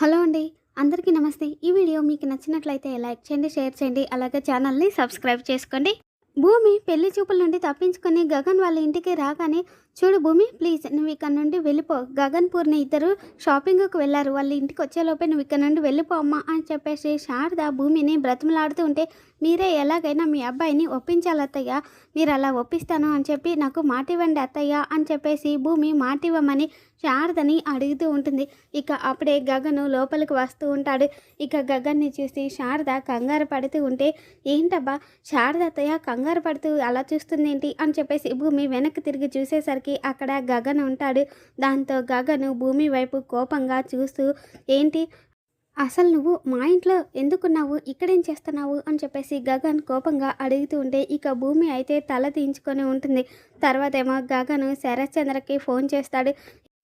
Hello అండి అందరికీ నమస్తే. ఈ వీడియో మీకు నచ్చినట్లయితే లైక్ చేయండి షేర్ చేయండి అలాగే ఛానల్ని సబ్స్క్రైబ్ చేసుకోండి. భూమి పెళ్ళి చూపుల నుండి తప్పించుకొని గగన్ వాళ్ళ ఇంటికి రాగానే చూడు భూమి ప్లీజ్ నువ్వు ఇక్కడ నుండి వెళ్ళిపో. గగన్ పూర్ణి ఇద్దరు షాపింగ్కి వెళ్ళారు. వాళ్ళ ఇంటికి వచ్చేలోపే నువ్వు ఇక్కడ నుండి వెళ్ళిపో అమ్మా అని చెప్పేసి శారద భూమిని బ్రతిమలాడుతూ ఉంటే మీరే ఎలాగైనా మీ అబ్బాయిని ఒప్పించాలి అత్తయ్య. మీరు అలా ఒప్పిస్తాను అని చెప్పి నాకు మాట ఇవ్వండి అత్తయ్య అని చెప్పేసి భూమి మాట ఇవ్వమని శారదని అడుగుతూ ఉంటుంది. ఇక అప్పుడే గగను లోపలికి వస్తూ ఉంటాడు. ఇక గగన్ని చూసి శారద కంగారు పడుతూ ఉంటే ఏంటబ్బా? శారద అత్తయ్య కంగారు పడుతూ అలా చూస్తుంది ఏంటి అని చెప్పేసి భూమి వెనక్కి తిరిగి చూసేసరికి అక్కడ గగన్ ఉంటాడు. దాంతో గగను భూమి వైపు కోపంగా చూస్తూ ఏంటి? అసలు నువ్వు మా ఇంట్లో ఎందుకున్నావు? ఇక్కడేం చేస్తున్నావు? అని చెప్పేసి గగన్ కోపంగా అడుగుతూ ఉంటే ఇక భూమి అయితే తల దించుకొని ఉంటుంది. తర్వాత ఏమో గగన్ శరత్చంద్రకి ఫోన్ చేస్తాడు.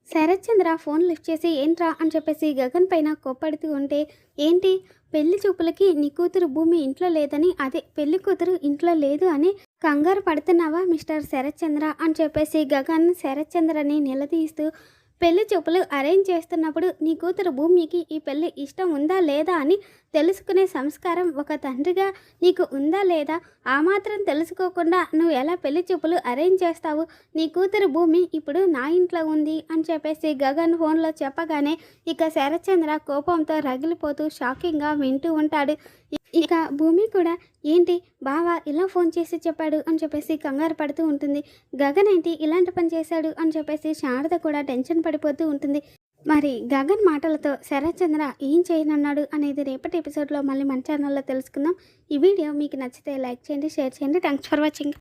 శరత్చంద్ర ఫోన్ లిఫ్ట్ చేసి ఏంట్రా? అని చెప్పేసి గగన్ పైన కోప్పడుతూ ఉంటే ఏంటి? పెళ్ళి చూపులకి నీ కూతురు భూమి ఇంట్లో లేదని అదే పెళ్ళి కూతురు ఇంట్లో లేదు అని కంగారు పడుతున్నావా మిస్టర్ శరత్చంద్ర? అని చెప్పేసి గగన్ శరత్చంద్రని నిలదీస్తూ పెళ్ళి చూపులు అరేంజ్ చేస్తున్నప్పుడు నీ కూతురు భూమికి ఈ పెళ్ళి ఇష్టం ఉందా లేదా అని తెలుసుకునే సంస్కారం ఒక తండ్రిగా నీకు ఉందా లేదా? ఆ మాత్రం తెలుసుకోకుండా నువ్వు ఎలా పెళ్ళి చూపులు అరేంజ్ చేస్తావు? నీ కూతురు భూమి ఇప్పుడు నా ఇంట్లో ఉంది అని చెప్పేసి గగన్ ఫోన్లో చెప్పగానే ఇక శరత్చంద్ర కోపంతో రగిలిపోతూ షాకింగ్గా వింటూ ఉంటాడు. ఇక భూమి కూడా ఏంటి? బావా ఇలా ఫోన్ చేసి చెప్పాడు అని చెప్పేసి కంగారు పడుతూ ఉంటుంది. గగన్ ఏంటి? ఇలాంటి పని చేశాడు అని చెప్పేసి శారద కూడా టెన్షన్ పడిపోతూ ఉంటుంది. మరి గగన్ మాటలతో శరత్చంద్ర ఏం చేయనన్నాడు? అనేది రేపటి ఎపిసోడ్లో మళ్ళీ మన ఛానల్లో తెలుసుకుందాం. ఈ వీడియో మీకు నచ్చితే లైక్ చేయండి షేర్ చేయండి. Thanks for watching.